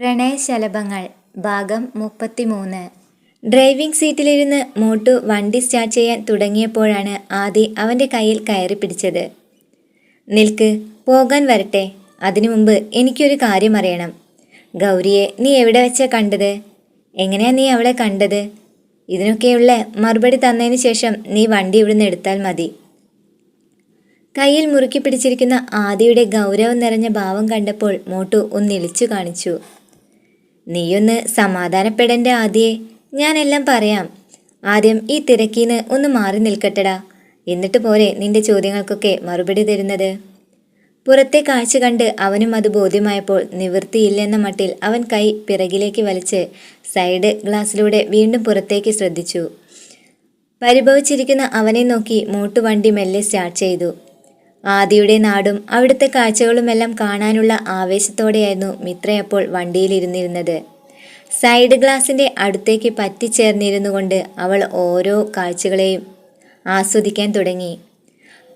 പ്രണയശലഭങ്ങൾ ഭാഗം മുപ്പത്തിമൂന്ന്. ഡ്രൈവിംഗ് സീറ്റിലിരുന്ന് മോട്ടു വണ്ടി സ്റ്റാർട്ട് ചെയ്യാൻ തുടങ്ങിയപ്പോഴാണ് ആദി അവന്റെ കയ്യിൽ കയറി പിടിച്ചത്. നിൽക്ക് പോകാൻ വരട്ടെ. അതിനു മുമ്പ് എനിക്കൊരു കാര്യം അറിയണം. ഗൗരിയെ നീ എവിടെ വെച്ചാ കണ്ടത്? എങ്ങനെയാ നീ അവളെ കണ്ടത്? ഇതിനൊക്കെയുള്ള മറുപടി തന്നതിന് ശേഷം നീ വണ്ടി ഇവിടുന്ന് എടുത്താൽ മതി. കയ്യിൽ മുറുക്കി പിടിച്ചിരിക്കുന്ന ആദിയുടെ ഗൗരവം നിറഞ്ഞ ഭാവം കണ്ടപ്പോൾ മോട്ടു ഒന്നിളിച്ചു കാണിച്ചു. നീയൊന്ന് സമാധാനപ്പെടേണ്ട ആദിയെ. ഞാനെല്ലാം പറയാം. ആദ്യം ഈ തിരക്കീന്ന് ഒന്ന് മാറി നിൽക്കട്ടെടാ. എന്നിട്ട് പോരെ നിന്റെ ചോദ്യങ്ങൾക്കൊക്കെ മറുപടി തരുന്നത്. പുറത്തെ കാഴ്ച കണ്ട് അവനും അത് ബോധ്യമായപ്പോൾ നിവൃത്തിയില്ലെന്ന മട്ടിൽ അവൻ കൈ പിറകിലേക്ക് വലിച്ച് സൈഡ് ഗ്ലാസ്സിലൂടെ വീണ്ടും പുറത്തേക്ക് ശ്രദ്ധിച്ചു. പരിഭവിച്ചിരിക്കുന്ന അവനെ നോക്കി മോട്ടുവണ്ടി മെല്ലെ സ്റ്റാർട്ട് ചെയ്തു. ആദിയുടെ നാടും അവിടുത്തെ കാഴ്ചകളുമെല്ലാം കാണാനുള്ള ആവേശത്തോടെയായിരുന്നു മിത്രയപ്പോൾ വണ്ടിയിലിരുന്നിരുന്നത്. സൈഡ് ഗ്ലാസിന്റെ അടുത്തേക്ക് പറ്റിച്ചേർന്നിരുന്നു കൊണ്ട് അവൾ ഓരോ കാഴ്ചകളെയും ആസ്വദിക്കാൻ തുടങ്ങി.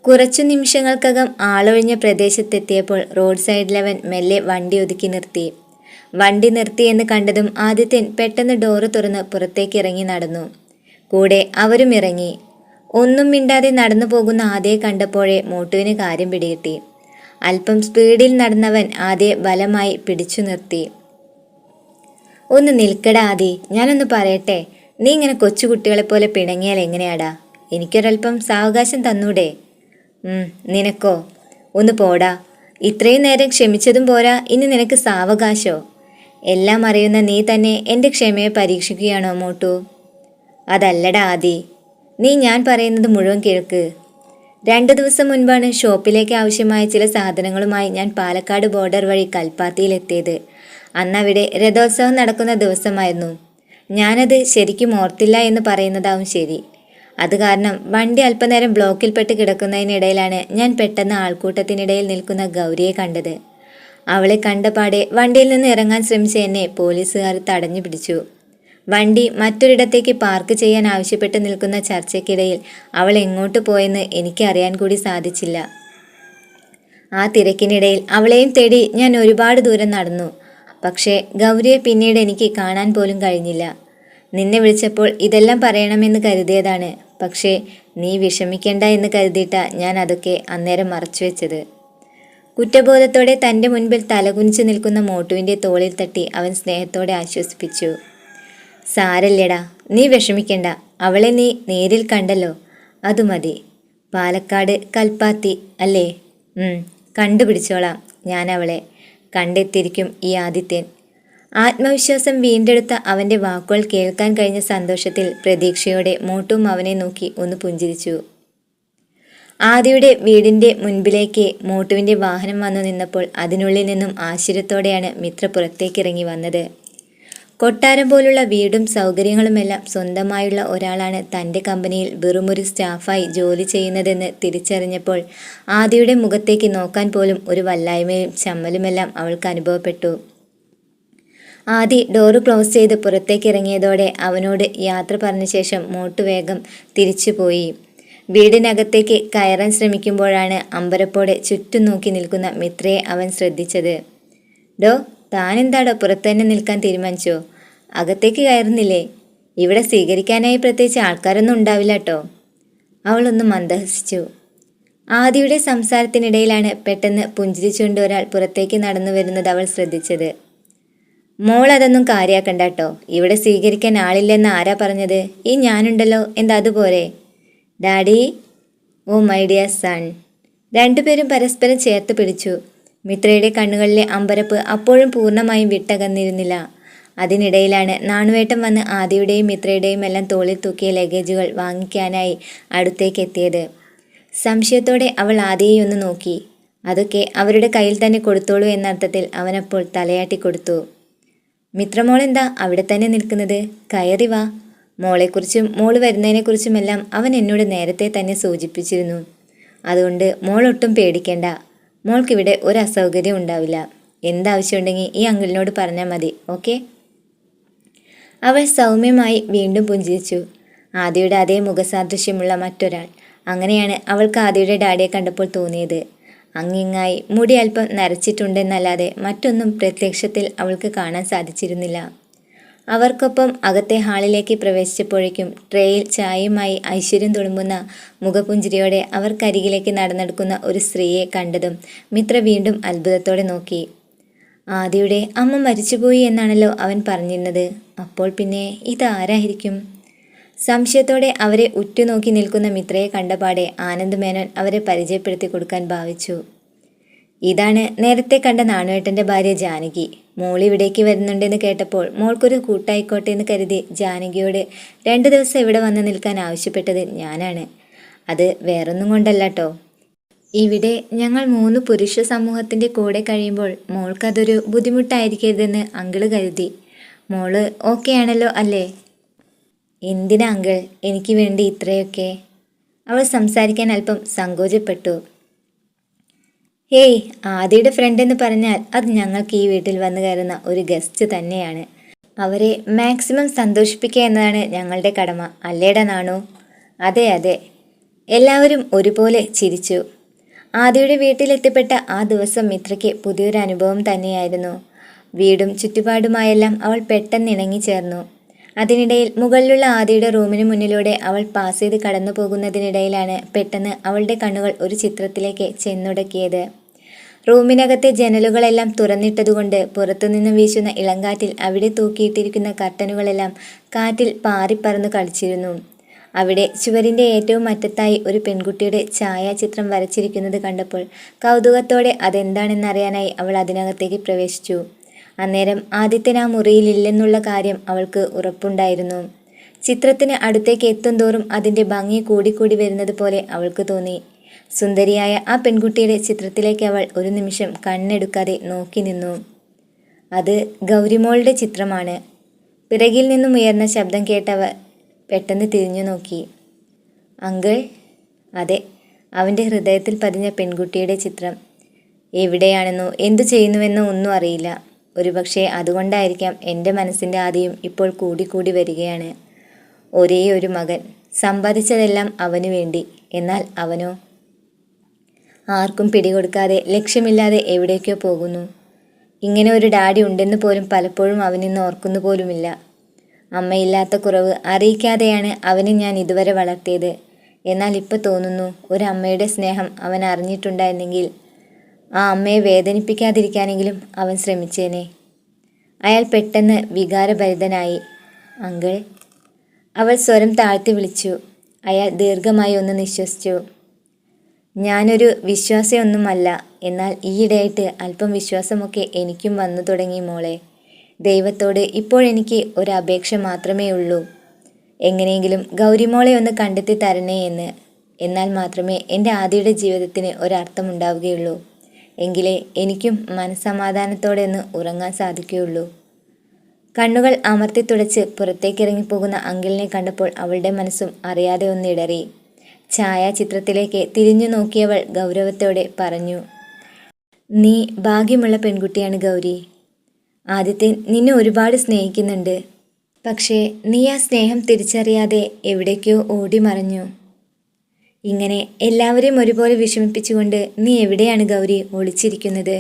കുറച്ചു നിമിഷങ്ങൾക്കകം ആളൊഴിഞ്ഞ പ്രദേശത്തെത്തിയപ്പോൾ റോഡ് സൈഡിലവൻ മെല്ലെ വണ്ടി ഒതുക്കി നിർത്തി. വണ്ടി നിർത്തിയെന്ന് കണ്ടതും ആദിത്യൻ പെട്ടെന്ന് ഡോറ് തുറന്ന് പുറത്തേക്ക് ഇറങ്ങി നടന്നു. കൂടെ അവരും ഇറങ്ങി. ഒന്നും മിണ്ടാതെ നടന്നു പോകുന്ന ആദ്യയെ കണ്ടപ്പോഴേ മോട്ടുവിന് കാര്യം പിടികിട്ടി. അല്പം സ്പീഡിൽ നടന്നവൻ ആദ്യ ബലമായി പിടിച്ചു നിർത്തി. ഒന്ന് നിൽക്കടാ ആദി ഞാനൊന്ന് പറയട്ടെ. നീ ഇങ്ങനെ കൊച്ചുകുട്ടികളെ പോലെ പിണങ്ങിയാൽ എങ്ങനെയാടാ? എനിക്കൊരല്പം സാവകാശം തന്നൂടെ. നിനക്കോ? ഒന്ന് പോടാ. ഇത്രയും നേരം ക്ഷമിച്ചതും പോരാ. ഇനി നിനക്ക് സാവകാശോ? എല്ലാം അറിയുന്ന നീ തന്നെ എന്റെ ക്ഷമയെ പരീക്ഷിക്കുകയാണോ മോട്ടു? അതല്ലടാ ആദി. നീ ഞാൻ പറയുന്നത് മുഴുവൻ കേൾക്ക്. രണ്ടു ദിവസം മുൻപാണ് ഷോപ്പിലേക്ക് ആവശ്യമായ ചില സാധനങ്ങളുമായി ഞാൻ പാലക്കാട് ബോർഡർ വഴി കൽപ്പാത്തിയിലെത്തിയത്. അന്നവിടെ രഥോത്സവം നടക്കുന്ന ദിവസമായിരുന്നു. ഞാനത് ശരിക്കും ഓർത്തില്ല എന്ന് പറയുന്നതാവും ശരി. അത് കാരണം വണ്ടി അല്പനേരം ബ്ലോക്കിൽപ്പെട്ട് കിടക്കുന്നതിനിടയിലാണ് ഞാൻ പെട്ടെന്ന് ആൾക്കൂട്ടത്തിനിടയിൽ നിൽക്കുന്ന ഗൗരിയെ കണ്ടത്. അവളെ കണ്ടപാടെ വണ്ടിയിൽ നിന്ന് ഇറങ്ങാൻ ശ്രമിച്ച എന്നെ പോലീസുകാർ തടഞ്ഞു പിടിച്ചു. വണ്ടി മറ്റൊരിടത്തേക്ക് പാർക്ക് ചെയ്യാൻ ആവശ്യപ്പെട്ട് നിൽക്കുന്ന ചർച്ചയ്ക്കിടയിൽ അവൾ എങ്ങോട്ട് പോയെന്ന് എനിക്ക് അറിയാൻ കൂടി സാധിച്ചില്ല. ആ തിരക്കിനിടയിൽ അവളെയും തേടി ഞാൻ ഒരുപാട് ദൂരം നടന്നു. പക്ഷേ ഗൗരിയെ പിന്നീട് എനിക്ക് കാണാൻ പോലും കഴിഞ്ഞില്ല. നിന്നെ വിളിച്ചപ്പോൾ ഇതെല്ലാം പറയണമെന്ന് കരുതിയതാണ്. പക്ഷേ നീ വിഷമിക്കേണ്ട എന്ന് കരുതിയിട്ട ഞാൻ അതൊക്കെ അന്നേരം മറച്ചു വെച്ചത്. കുറ്റബോധത്തോടെ തന്റെ മുൻപിൽ തലകുനിച്ച് നിൽക്കുന്ന മോട്ടുവിന്റെ തോളിൽ തട്ടി അവൻ സ്നേഹത്തോടെ ആശ്വസിപ്പിച്ചു. സാരല്യടാ നീ വിഷമിക്കണ്ട. അവളെ നീ നേരിൽ കണ്ടല്ലോ. അത് മതി. പാലക്കാട് കൽപ്പാത്തി അല്ലേ? കണ്ടുപിടിച്ചോളാം ഞാൻ അവളെ. കണ്ടെത്തിയിരിക്കും ഈ ആദിത്യൻ. ആത്മവിശ്വാസം വീണ്ടെടുത്ത അവന്റെ വാക്കുകൾ കേൾക്കാൻ കഴിഞ്ഞ സന്തോഷത്തിൽ പ്രതീക്ഷയോടെ മോട്ടും അവനെ നോക്കി ഒന്ന് പുഞ്ചിരിച്ചു. ആദിയുടെ വീടിന്റെ മുൻപിലേക്ക് മോട്ടുവിന്റെ വാഹനം വന്നു നിന്നപ്പോൾ അതിനുള്ളിൽ നിന്നും ആശ്ചര്യത്തോടെയാണ് മിത്ര പുറത്തേക്കിറങ്ങി വന്നത്. കൊട്ടാരം പോലുള്ള വീടും സൗകര്യങ്ങളുമെല്ലാം സ്വന്തമായുള്ള ഒരാളാണ് തന്റെ കമ്പനിയിൽ വെറുമൊരു സ്റ്റാഫായി ജോലി ചെയ്യുന്നതെന്ന് തിരിച്ചറിഞ്ഞപ്പോൾ ആദിയുടെ മുഖത്തേക്ക് നോക്കാൻ പോലും ഒരു വല്ലായ്മയും ചമ്മലുമെല്ലാം അവൾക്ക് അനുഭവപ്പെട്ടു. ആദി ഡോറ് ക്ലോസ് ചെയ്ത് പുറത്തേക്ക് ഇറങ്ങിയതോടെ അവനോട് യാത്ര പറഞ്ഞ ശേഷം മോട്ട് വേഗം തിരിച്ചുപോയി വീടിനകത്തേക്ക് കയറാൻ ശ്രമിക്കുമ്പോഴാണ് അമ്പരപ്പോടെ ചുറ്റും നോക്കി നിൽക്കുന്ന മിത്രയെ അവൻ ശ്രദ്ധിച്ചത്. ഡോ താനെന്താടോ പുറത്തു തന്നെ നിൽക്കാൻ തീരുമാനിച്ചോ? അകത്തേക്ക് കയറുന്നില്ലേ? ഇവിടെ സ്വീകരിക്കാനായി പ്രത്യേകിച്ച് ആൾക്കാരൊന്നും ഉണ്ടാവില്ല കേട്ടോ അവളൊന്ന് മന്ദഹസിച്ചു. ആദിയുടെ സംസാരത്തിനിടയിലാണ് പെട്ടെന്ന് പുഞ്ചിരിച്ചുകൊണ്ട് ഒരാൾ പുറത്തേക്ക് നടന്നു വരുന്നത് അവൾ ശ്രദ്ധിച്ചത്. മോൾ അതൊന്നും കാര്യാക്കണ്ട കേട്ടോ ഇവിടെ സ്വീകരിക്കാൻ ആളില്ലെന്ന് ആരാ പറഞ്ഞത്? ഈ ഞാനുണ്ടല്ലോ എന്താ അതുപോലെ? Daddy oh my dear son. രണ്ടുപേരും പരസ്പരം ചേർത്ത് പിടിച്ചു. മിത്രയുടെ കണ്ണുകളിലെ അമ്പരപ്പ് അപ്പോഴും പൂർണമായും വിട്ടകന്നിരുന്നില്ല. അതിനിടയിലാണ് നാണുവേട്ടം വന്ന് ആദിയുടെയും മിത്രയുടെയും എല്ലാം തോളിൽ തൂക്കിയ ലഗേജുകൾ വാങ്ങിക്കാനായി അടുത്തേക്ക് എത്തിയത് സംശയത്തോടെ അവൾ ആദിയെ ഒന്ന് നോക്കി. അതൊക്കെ അവരുടെ കയ്യിൽ തന്നെ കൊടുത്തോളൂ എന്നർത്ഥത്തിൽ അവനപ്പോൾ തലയാട്ടി കൊടുത്തു. മിത്രമോളെന്താ അവിടെ തന്നെ നിൽക്കുന്നത്? കയറി വാ. മോളെക്കുറിച്ചും മോൾ വരുന്നതിനെക്കുറിച്ചുമെല്ലാം അവൻ എന്നോട് നേരത്തെ തന്നെ സൂചിപ്പിച്ചിരുന്നു. അതുകൊണ്ട് മോളൊട്ടും പേടിക്കേണ്ട. മോൾക്കിവിടെ ഒരു അസൗകര്യം ഉണ്ടാവില്ല. എന്താവശ്യമുണ്ടെങ്കിൽ ഈ അങ്കിളിനോട് പറഞ്ഞാൽ മതി ഓക്കെ? അവൾ സൗമ്യമായി വീണ്ടും പുഞ്ചിരിച്ചു. ആദിയുടെ അതേ മുഖസാദൃശ്യമുള്ള മറ്റൊരാൾ. അങ്ങനെയാണ് അവൾക്ക് ആദിയുടെ ഡാഡിയെ കണ്ടപ്പോൾ തോന്നിയത്. അങ്ങിങ്ങായി മുടി അല്പം നരച്ചിട്ടുണ്ടെന്നല്ലാതെ മറ്റൊന്നും പ്രത്യക്ഷത്തിൽ അവൾക്ക് കാണാൻ സാധിച്ചിരുന്നില്ല. അവർക്കൊപ്പം അകത്തെ ഹാളിലേക്ക് പ്രവേശിച്ചപ്പോഴേക്കും ട്രേയിൽ ചായയുമായി ഐശ്വര്യം തുളുമ്പുന്ന മുഖപുഞ്ചിരിയോടെ അവർക്കരികിലേക്ക് നടന്നെടുക്കുന്ന ഒരു സ്ത്രീയെ കണ്ടതും മിത്ര വീണ്ടും അത്ഭുതത്തോടെ നോക്കി. ആദിയുടെ അമ്മ മരിച്ചുപോയി എന്നാണല്ലോ അവൻ പറഞ്ഞിരുന്നത്. അപ്പോൾ പിന്നെ ഇതാരായിരിക്കും? സംശയത്തോടെ അവരെ ഉറ്റുനോക്കി നിൽക്കുന്ന മിത്രയെ കണ്ടപാടെ ആനന്ദ് മേനോൻ അവരെ പരിചയപ്പെടുത്തി കൊടുക്കാൻ ഭാവിച്ചു. ഇതാണ് നേരത്തെ കണ്ട നാണുവേട്ടന്റെ ഭാര്യ ജാനകി. മോൾ ഇവിടേക്ക് വരുന്നുണ്ടെന്ന് കേട്ടപ്പോൾ മോൾക്കൊരു കൂട്ടായിക്കോട്ടെ എന്ന് കരുതി ജാനകിയോട് രണ്ടു ദിവസം ഇവിടെ വന്ന് നിൽക്കാൻ ആവശ്യപ്പെട്ടത് ഞാനാണ്. അത് വേറൊന്നും കൊണ്ടല്ല കേട്ടോ ഇവിടെ ഞങ്ങൾ മൂന്ന് പുരുഷ സമൂഹത്തിന്റെ കൂടെ കഴിയുമ്പോൾ മോൾക്കതൊരു ബുദ്ധിമുട്ടായിരിക്കരുതെന്ന് അങ്കിൾ കരുതി. മോൾ ഓക്കെ ആണല്ലോ അല്ലേ? എന്തിനാ അങ്കിൾ? എനിക്ക് വേണ്ടി ഇത്രയൊക്കെ? അവൾ സംസാരിക്കാൻ അല്പം സങ്കോചപ്പെട്ടു. ഹേയ് ആദിയുടെ ഫ്രണ്ട് എന്ന് പറഞ്ഞാൽ അത് ഞങ്ങൾക്ക് ഈ വീട്ടിൽ വന്നു കയറുന്ന ഒരു ഗസ്റ്റ് തന്നെയാണ്. അവരെ മാക്സിമം സന്തോഷിപ്പിക്കുക എന്നതാണ് ഞങ്ങളുടെ കടമ അല്ലേടാ നാണു? അതെ അതെ. എല്ലാവരും ഒരുപോലെ ചിരിച്ചു. ആദിയുടെ വീട്ടിലെത്തിപ്പെട്ട ആ ദിവസം മിത്രയ്ക്ക് പുതിയൊരു അനുഭവം തന്നെയായിരുന്നു. വീടും ചുറ്റുപാടുമായെല്ലാം അവൾ പെട്ടെന്ന് ഇണങ്ങിച്ചേർന്നു അതിനിടയിൽ മുകളിലുള്ള ആദിയുടെ റൂമിന് മുന്നിലൂടെ അവൾ പാസ് ചെയ്ത് കടന്നു പോകുന്നതിനിടയിലാണ് പെട്ടെന്ന് അവളുടെ കണ്ണുകൾ ഒരു ചിത്രത്തിലേക്ക് ചെന്നുടക്കിയത്. റൂമിനകത്തെ ജനലുകളെല്ലാം തുറന്നിട്ടതുകൊണ്ട് പുറത്തുനിന്ന് വീശുന്ന ഇളങ്കാറ്റിൽ അവിടെ തൂക്കിയിട്ടിരിക്കുന്ന കർട്ടനുകളെല്ലാം കാറ്റിൽ പാറിപ്പറന്ന് കളിച്ചിരുന്നു. അവിടെ ചുവരിന്റെ ഏറ്റവും അറ്റത്തായി ഒരു പെൺകുട്ടിയുടെ ഛായാചിത്രം വരച്ചിരിക്കുന്നത് കണ്ടപ്പോൾ കൗതുകത്തോടെ അതെന്താണെന്നറിയാനായി അവൾ അതിനകത്തേക്ക് പ്രവേശിച്ചു. അന്നേരം ആദിത്യൻ ആ മുറിയിലില്ലെന്നുള്ള കാര്യം അവൾക്ക് ഉറപ്പുണ്ടായിരുന്നു. ചിത്രത്തിന് അടുത്തേക്ക് എത്തും തോറും അതിന്റെ ഭംഗി കൂടിക്കൂടി വരുന്നത് പോലെ അവൾക്ക് തോന്നി. സുന്ദരിയായ ആ പെൺകുട്ടിയുടെ ചിത്രത്തിലേക്ക് അവൾ ഒരു നിമിഷം കണ്ണെടുക്കാതെ നോക്കി നിന്നു. അത് ഗൗരിമോളുടെ ചിത്രമാണ്. പിറകിൽ നിന്നും ഉയർന്ന ശബ്ദം കേട്ടവർ പെട്ടെന്ന് തിരിഞ്ഞു നോക്കി. അങ്കിൾ അതെ അവന്റെ ഹൃദയത്തിൽ പതിഞ്ഞ പെൺകുട്ടിയുടെ ചിത്രം. എവിടെയാണെന്നോ എന്തു ചെയ്യുന്നുവെന്നോ ഒന്നും അറിയില്ല. ഒരുപക്ഷെ അതുകൊണ്ടായിരിക്കാം എന്റെ മനസ്സിന്റെ ആദ്യം ഇപ്പോൾ കൂടിക്കൂടി വരികയാണ്. ഒരേ ഒരു മകൻ. സമ്പാദിച്ചതെല്ലാം അവനു വേണ്ടി. എന്നാൽ അവനോ ആർക്കും പിടികൊടുക്കാതെ ലക്ഷ്യമില്ലാതെ എവിടേക്കോ പോകുന്നു. ഇങ്ങനെ ഒരു ഡാഡി ഉണ്ടെന്ന് പോലും പലപ്പോഴും അവനിന്ന് ഓർക്കുന്നു പോലുമില്ല. അമ്മയില്ലാത്ത കുറവ് അറിയിക്കാതെയാണ് അവനെ ഞാൻ ഇതുവരെ വളർത്തിയത്. എന്നാൽ ഇപ്പോൾ തോന്നുന്നു ഒരു അമ്മയുടെ സ്നേഹം അവൻ അറിഞ്ഞിട്ടുണ്ടായിരുന്നെങ്കിൽ ആ അമ്മയെ വേദനിപ്പിക്കാതിരിക്കാനെങ്കിലും അവൻ ശ്രമിച്ചേനെ. അയാൾ പെട്ടെന്ന് വികാരഭരിതനായി അങ്കിൾ അവൾ സ്വരം താഴ്ത്തി വിളിച്ചു. അയാൾ ദീർഘമായി ഒന്ന് നിശ്വസിച്ചു. ഞാനൊരു വിശ്വാസിയൊന്നുമല്ല. എന്നാൽ ഈയിടെയായിട്ട് അല്പം വിശ്വാസമൊക്കെ എനിക്കും വന്നു തുടങ്ങി മോളെ. ദൈവത്തോട് ഇപ്പോഴെനിക്ക് ഒരു അപേക്ഷ മാത്രമേ ഉള്ളൂ. എങ്ങനെയെങ്കിലും ഗൗരിമോളെ ഒന്ന് കണ്ടെത്തി തരണേ എന്ന്. എന്നാൽ മാത്രമേ എന്റെ ആദിയുടെ ജീവിതത്തിന് ഒരർത്ഥമുണ്ടാവുകയുള്ളൂ എങ്കിലേ എനിക്കും മനസ്സമാധാനത്തോടെ ഒന്ന് ഉറങ്ങാൻ സാധിക്കുകയുള്ളൂ. കണ്ണുകൾ അമർത്തി തുടച്ച് പുറത്തേക്കിറങ്ങിപ്പോകുന്ന അങ്കിളിനെ കണ്ടപ്പോൾ അവളുടെ മനസ്സും അറിയാതെ ഒന്നിടറി ഛായാചിത്രത്തിലേക്ക് തിരിഞ്ഞു നോക്കിയവൾ ഗൗരവത്തോടെ പറഞ്ഞു നീ ഭാഗ്യമുള്ള പെൺകുട്ടിയാണ് ഗൗരി. ആദ്യത്തെ നിന്നെ ഒരുപാട് സ്നേഹിക്കുന്നുണ്ട്. പക്ഷേ നീ ആ സ്നേഹം തിരിച്ചറിയാതെ എവിടേക്കോ ഓടി മറഞ്ഞു. ഇങ്ങനെ എല്ലാവരെയും ഒരുപോലെ വിഷമിപ്പിച്ചുകൊണ്ട് നീ എവിടെയാണ് ഗൗരി ഒളിച്ചിരിക്കുന്നത്?